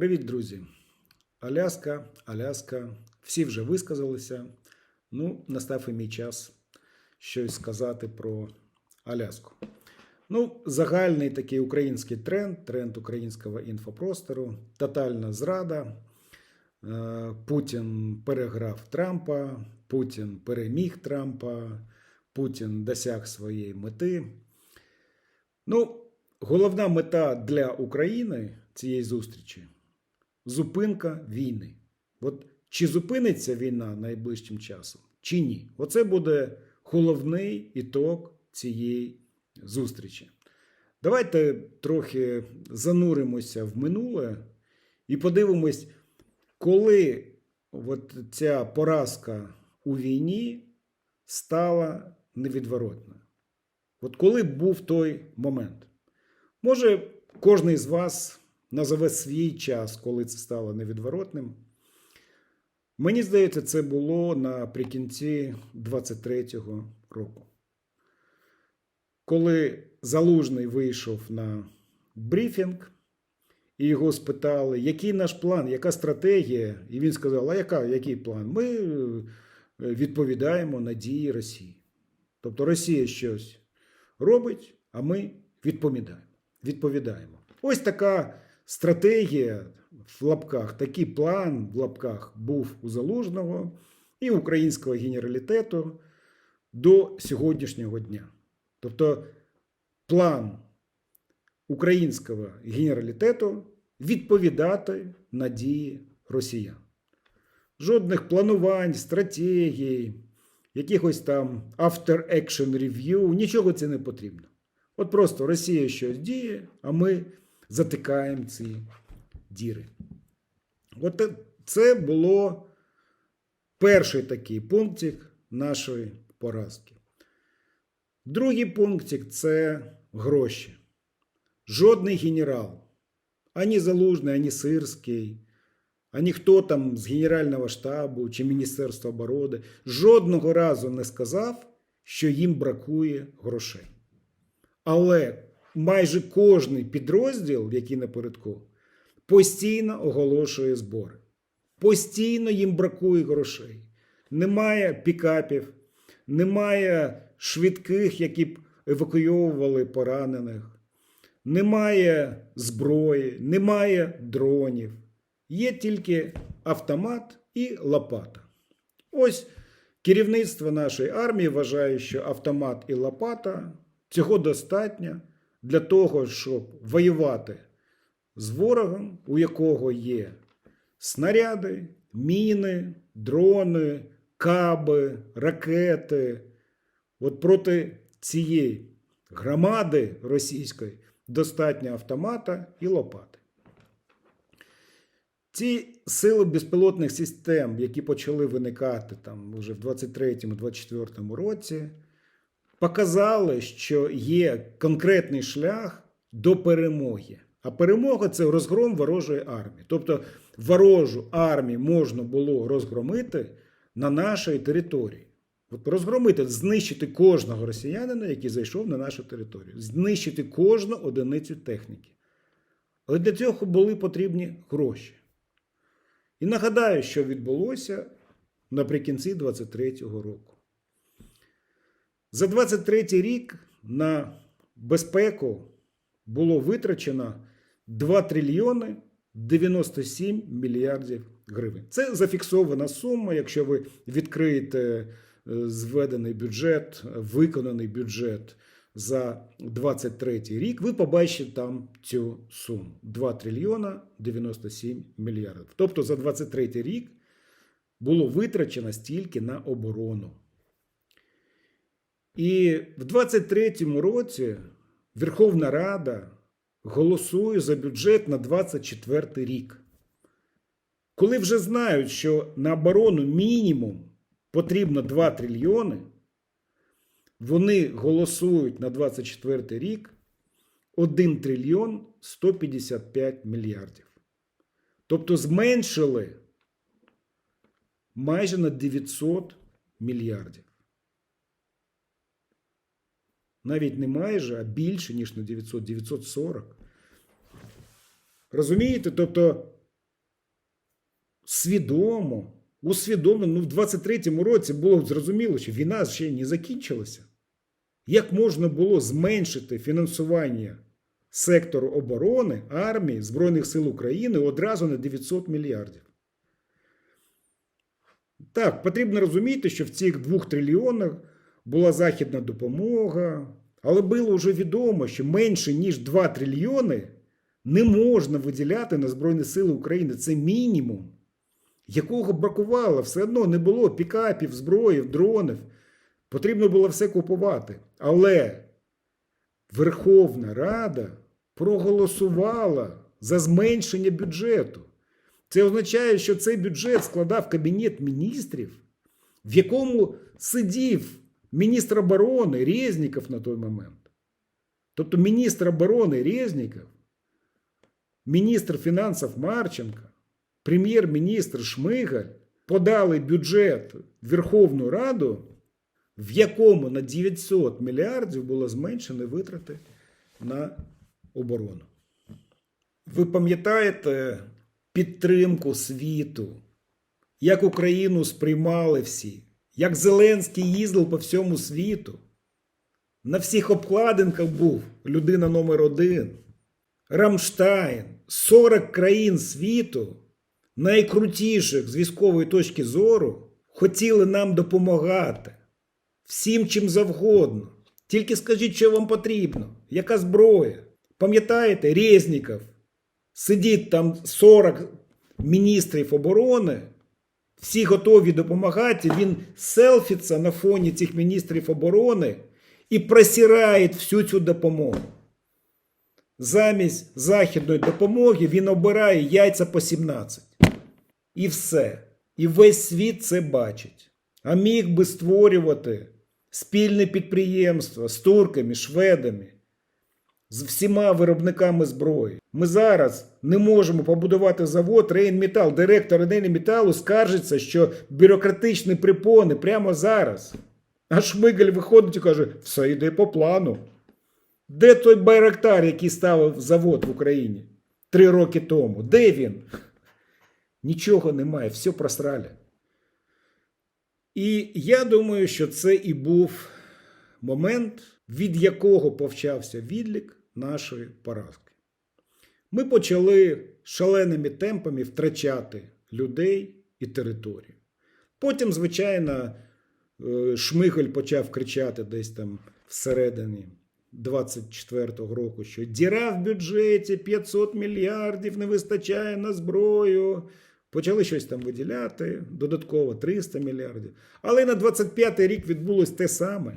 Привіт, друзі! Аляска, Аляска. Всі вже висказалися. Ну, настав і мій час щось сказати про Аляску. Ну, загальний такий український тренд, тренд українського інфопростору, тотальна зрада. Е, Путін переграв Трампа, Путін переміг Трампа, Путін досяг своєї мети. Ну, головна мета для України цієї зустрічі зупинка війни. От чи зупиниться війна найближчим часом, чи ні? Оце буде головний ітог цієї зустрічі. Давайте трохи зануримося в минуле і подивимось, коли от ця поразка у війні стала невідворотною. От коли був той момент? Може, кожен з вас назове свій час, коли це стало невідворотним. Мені здається, це було наприкінці 23-го року. Коли Залужний вийшов на брифінг, і його спитали, який наш план, яка стратегія, і він сказав: А яка, який план? Ми е, відповідаємо на дії Росії. Тобто Росія щось робить, а ми відповідаємо. відповідаємо. Ось така стратегія в лапках, такий план в лапках був у Залужного і українського генералітету до сьогоднішнього дня. Тобто план українського генералітету відповідати на дії росіян. Жодних планувань, стратегій, якихось там after action review, нічого це не потрібно. От просто Росія щось діє, а ми затикаємо ці діри. От це було перший такий пунктик нашої поразки. Другий пунктик це гроші. Жодний генерал, ані Залужний, ані Сирський, ані хто там з Генерального штабу чи Міністерства оборони жодного разу не сказав, що їм бракує грошей. Але майже кожний підрозділ, який напередку, постійно оголошує збори. Постійно їм бракує грошей. Немає пікапів, немає швидких, які б евакуйовували поранених, немає зброї, немає дронів. Є тільки автомат і лопата. Ось керівництво нашої армії вважає, що автомат і лопата цього достатньо для того, щоб воювати з ворогом, у якого є снаряди, міни, дрони, каби, ракети. От проти цієї громади російської достатньо автомата і лопати. Ці сили безпілотних систем, які почали виникати там вже в 23-24 році, показали, що є конкретний шлях до перемоги. А перемога це розгром ворожої армії. Тобто ворожу армію можна було розгромити на нашій території. От розгромити, знищити кожного росіянина, який зайшов на нашу територію, знищити кожну одиницю техніки. Але для цього були потрібні гроші. І нагадаю, що відбулося наприкінці 23-го року. За 23 рік на безпеку було витрачено 2 трильйони 97 мільярдів гривень. Це зафіксована сума. Якщо ви відкриєте е, зведений бюджет, виконаний бюджет за 23 рік, ви побачите там цю суму 2 трильйона 97 мільярдів. Тобто за 23 рік було витрачено стільки на оборону. І в 23-му році Верховна Рада голосує за бюджет на 24 рік. Коли вже знають, що на оборону мінімум потрібно 2 трильйони, вони голосують на 24 рік 1 трильйон 155 мільярдів. Тобто зменшили майже на 900 мільярдів. Навіть не майже, а більше, ніж на 900, 940. Розумієте? Тобто свідомо, усвідомлено, ну в 23-му році було зрозуміло, що війна ще не закінчилася. Як можна було зменшити фінансування сектору оборони, армії, Збройних сил України одразу на 900 мільярдів? Так, потрібно розуміти, що в цих двох трильйонах була західна допомога, але було вже відомо, що менше ніж 2 трильйони не можна виділяти на Збройні Сили України. Це мінімум, якого бракувало. Все одно не було пікапів, зброї, дронів. Потрібно було все купувати. Але Верховна Рада проголосувала за зменшення бюджету. Це означає, що цей бюджет складав Кабінет міністрів, в якому сидів міністр оборони Резніков на той момент. Тобто міністр оборони Резніков, міністр фінансів Марченко, прем'єр-міністр Шмигаль подали бюджет в Верховну Раду, в якому на 900 мільярдів було зменшені витрати на оборону. Ви пам'ятаєте підтримку світу, як Україну сприймали всі, як Зеленський їздив по всьому світу. На всіх обкладинках був людина номер один. Рамштайн, 40 країн світу, найкрутіших з військової точки зору, хотіли нам допомагати. Всім чим завгодно. Тільки скажіть, що вам потрібно, яка зброя. Пам'ятаєте, Резніков сидить там 40 міністрів оборони, всі готові допомагати. Він селфіться на фоні цих міністрів оборони і просирає всю цю допомогу. Замість західної допомоги він обирає яйця по 17. І все. І весь світ це бачить. А міг би створювати спільне підприємство з турками, шведами, з всіма виробниками зброї. Ми зараз не можемо побудувати завод Рейнметал. Директор Рейнметалу скаржиться, що бюрократичні припони прямо зараз. А Шмигаль виходить і каже, все йде по плану. Де той байрактар, який ставив завод в Україні три роки тому? Де він? Нічого немає, все просрали. І я думаю, що це і був момент, від якого повчався відлік нашої поразки. Ми почали шаленими темпами втрачати людей і територію. Потім, звичайно, е, Шмигаль почав кричати десь там всередині 24-го року, що діра в бюджеті 500 мільярдів не вистачає на зброю. Почали щось там виділяти, додатково 300 мільярдів. Але на 25-й рік відбулось те саме.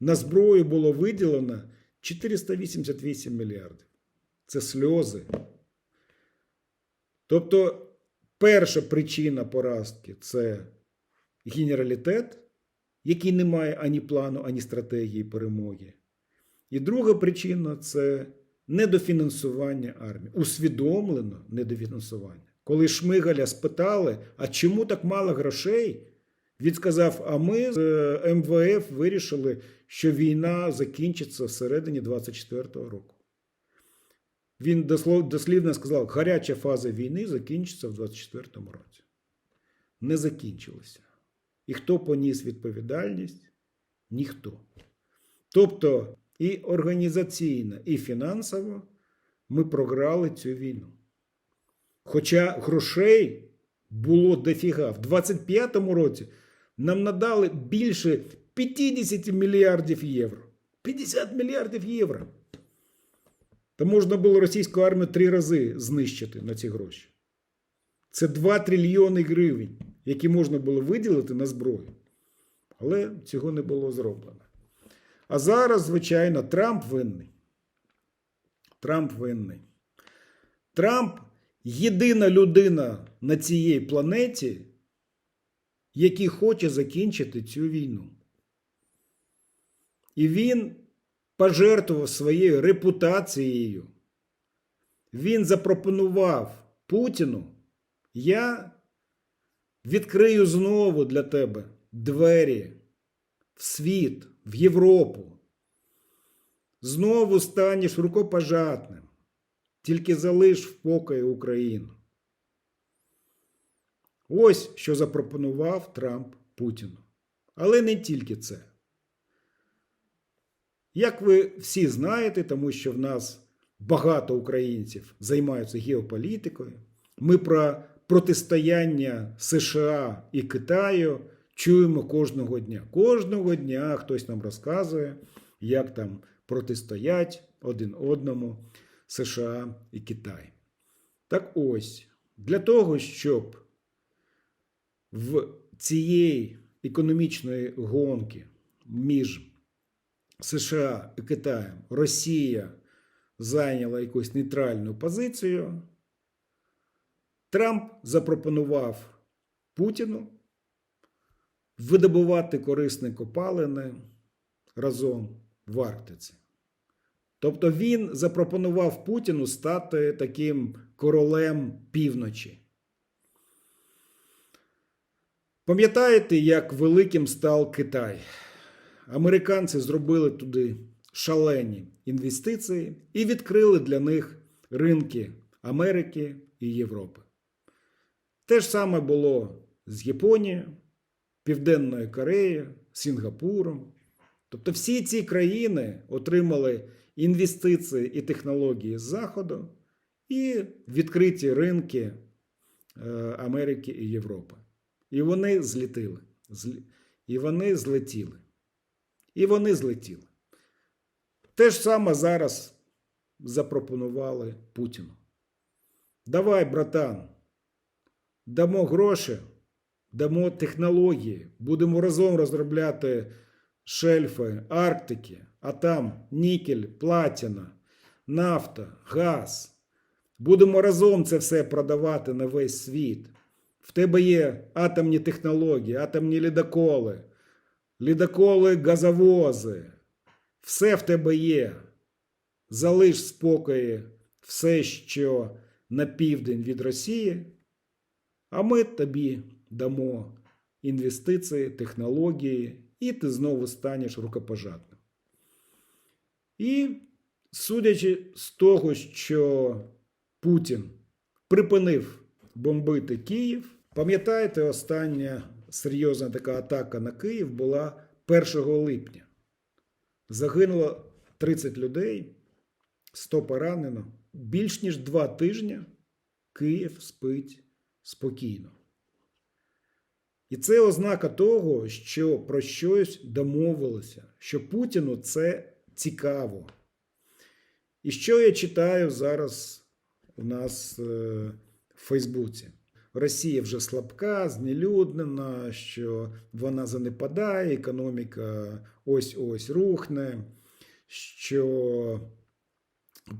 На зброю було виділено 488 мільярдів. Це сльози. Тобто, перша причина поразки це генералітет, який не має ані плану, ані стратегії перемоги. І друга причина це недофінансування армії, усвідомлено недофінансування. Коли Шмигаля спитали, а чому так мало грошей, він сказав: а ми з е, МВФ вирішили, що війна закінчиться всередині 24-го року. Він дослівно сказав, гаряча фаза війни закінчиться в 24-му році. Не закінчилася. І хто поніс відповідальність? Ніхто. Тобто і організаційно, і фінансово ми програли цю війну. Хоча грошей було дофіга. В 25-му році нам надали більше 50 мільярдів євро. 50 мільярдів євро. Та можна було російську армію три рази знищити на ці гроші. Це 2 трильйони гривень, які можна було виділити на зброю. Але цього не було зроблено. А зараз, звичайно, Трамп винний. Трамп винний. Трамп єдина людина на цій планеті, який хоче закінчити цю війну. І він пожертвував своєю репутацією. Він запропонував Путіну: я відкрию знову для тебе двері в світ, в Європу. Знову станеш рукопожатним. Тільки залиш в покої Україну. Ось що запропонував Трамп Путіну. Але не тільки це. Як ви всі знаєте, тому що в нас багато українців займаються геополітикою, ми про протистояння США і Китаю чуємо кожного дня. Кожного дня хтось нам розказує, як там протистоять один одному США і Китай. Так ось, для того, щоб в цієї економічної гонки між США і Китаєм Росія зайняла якусь нейтральну позицію, Трамп запропонував Путіну видобувати корисні копалини разом в Арктиці. Тобто він запропонував Путіну стати таким королем півночі. Пам'ятаєте, як великим став Китай? Американці зробили туди шалені інвестиції і відкрили для них ринки Америки і Європи. Те ж саме було з Японією, Південною Кореєю, Сінгапуром. Тобто всі ці країни отримали інвестиції і технології з Заходу і відкриті ринки е, Америки і Європи. І вони злітили. І вони злетіли. І вони злетіли. Те ж саме зараз запропонували Путіну. Давай, братан, дамо гроші, дамо технології, будемо разом розробляти шельфи Арктики, а там нікель, платіна, нафта, газ. Будемо разом це все продавати на весь світ. В тебе є атомні технології, атомні лідоколи, лідоколи, газовози. Все в тебе є. Залиш спокої все, що на південь від Росії, а ми тобі дамо інвестиції, технології, і ти знову станеш рукопожатним. І судячи з того, що Путін припинив бомбити Київ, пам'ятаєте, остання серйозна така атака на Київ була 1 липня. Загинуло 30 людей, 100 поранено. Більш ніж два тижні Київ спить спокійно. І це ознака того, що про щось домовилося, що Путіну це цікаво. І що я читаю зараз у нас е, в Фейсбуці? Росія вже слабка, знелюднена, що вона занепадає, економіка ось-ось рухне, що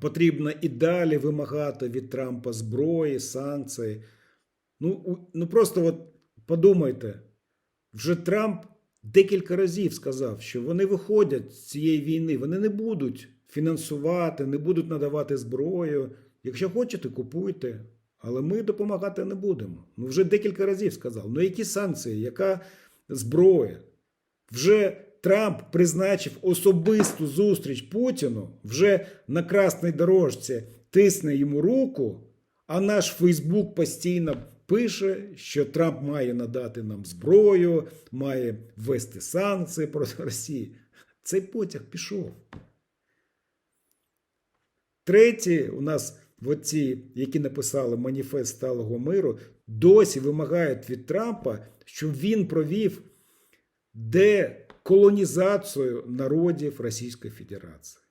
потрібно і далі вимагати від Трампа зброї, санкцій. Ну, ну просто от подумайте, вже Трамп декілька разів сказав, що вони виходять з цієї війни, вони не будуть фінансувати, не будуть надавати зброю. Якщо хочете, купуйте. Але ми допомагати не будемо. Ну, вже декілька разів сказав. Ну, які санкції, яка зброя? Вже Трамп призначив особисту зустріч Путіну, вже на красній дорожці тисне йому руку, а наш Фейсбук постійно пише, що Трамп має надати нам зброю, має ввести санкції проти Росії. Цей потяг пішов. Треті у нас оці, які написали маніфест сталого миру, досі вимагають від Трампа, щоб він провів деколонізацію народів Російської Федерації,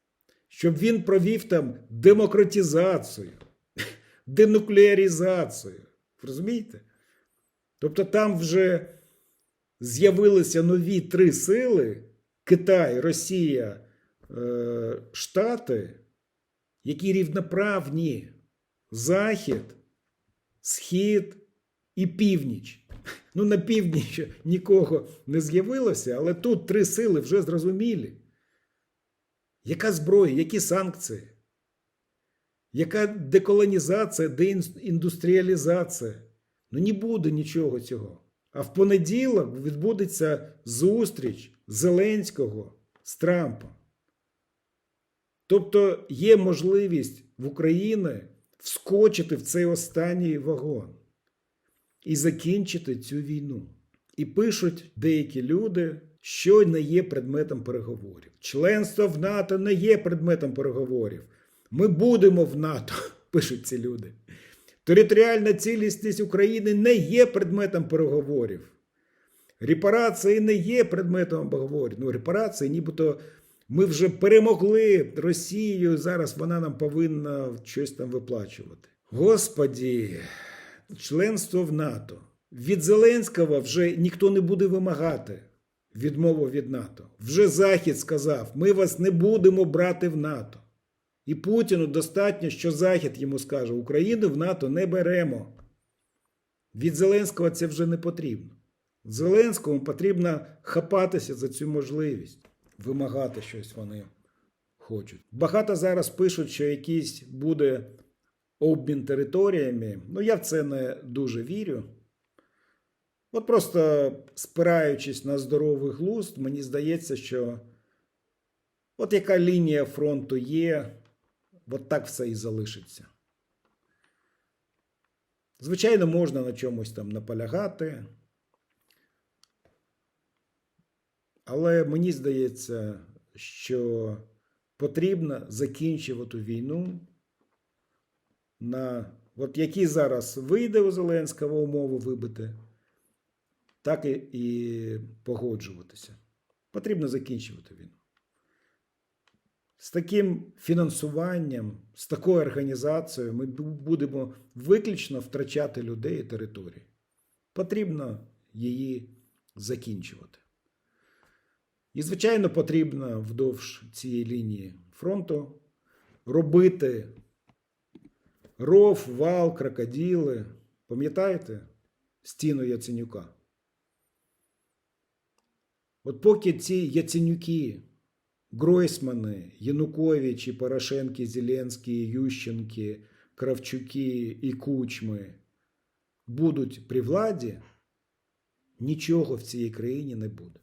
щоб він провів там демократизацію, денуклеаризацію. Розумієте? Тобто там вже з'явилися нові три сили: Китай, Росія, е, Штати, які рівноправні Захід, Схід і Північ. Ну, на півдні ще нікого не з'явилося, але тут три сили вже зрозумілі. Яка зброя, які санкції? Яка деколонізація, деіндустріалізація? Ну, не буде нічого цього. А в понеділок відбудеться зустріч Зеленського з Трампом. Тобто є можливість в Україні вскочити в цей останній вагон. і закінчити цю війну. І пишуть деякі люди, що не є предметом переговорів. Членство в НАТО не є предметом переговорів. Ми будемо в НАТО, пишуть ці люди. Територіальна цілісність України не є предметом переговорів. Репарації не є предметом переговорів. Ну, репарації, нібито ми вже перемогли Росію, зараз вона нам повинна щось там виплачувати. Господі, членство в НАТО. Від Зеленського вже ніхто не буде вимагати відмову від НАТО. Вже Захід сказав: ми вас не будемо брати в НАТО. І Путіну достатньо, що Захід йому скаже: Україну в НАТО не беремо. Від Зеленського це вже не потрібно. Зеленському потрібно хапатися за цю можливість, вимагати щось вони хочуть. Багато зараз пишуть, що якийсь буде обмін територіями. Ну, я в це не дуже вірю. От просто спираючись на здоровий глузд, мені здається, що от яка лінія фронту є, от так все і залишиться. Звичайно, можна на чомусь там наполягати. Але мені здається, що потрібно закінчувати війну на от які зараз вийде у Зеленського умови вибити, так і, і погоджуватися. Потрібно закінчувати війну. З таким фінансуванням, з такою організацією ми будемо виключно втрачати людей і території. Потрібно її закінчувати. І, звичайно, потрібно вдовж цієї лінії фронту робити ров, вал, крокоділи. Пам'ятаєте стіну Яценюка? От поки ці Яценюки, Гройсмани, Януковичі, Порошенки, Зеленські, Ющенки, Кравчуки і Кучми будуть при владі, нічого в цій країні не буде.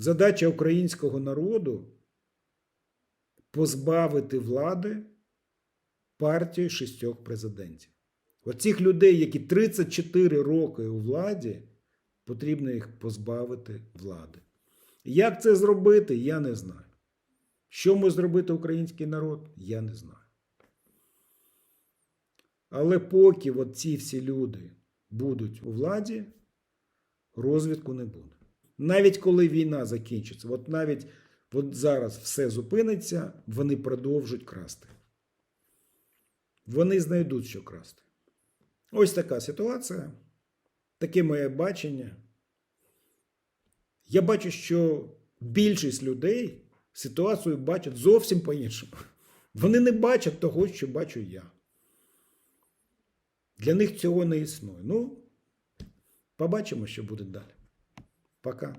Задача українського народу позбавити влади партію шістьох президентів. Оцих людей, які 34 роки у владі, потрібно їх позбавити влади. Як це зробити, я не знаю. Що може зробити український народ, я не знаю. Але поки ці всі люди будуть у владі, розвідку не буде. Навіть коли війна закінчиться, от навіть от зараз все зупиниться, вони продовжують красти. Вони знайдуть, що красти. Ось така ситуація, таке моє бачення. Я бачу, що більшість людей ситуацію бачать зовсім по-іншому. Вони не бачать того, що бачу я. Для них цього не існує. Ну, побачимо, що буде далі. Пока.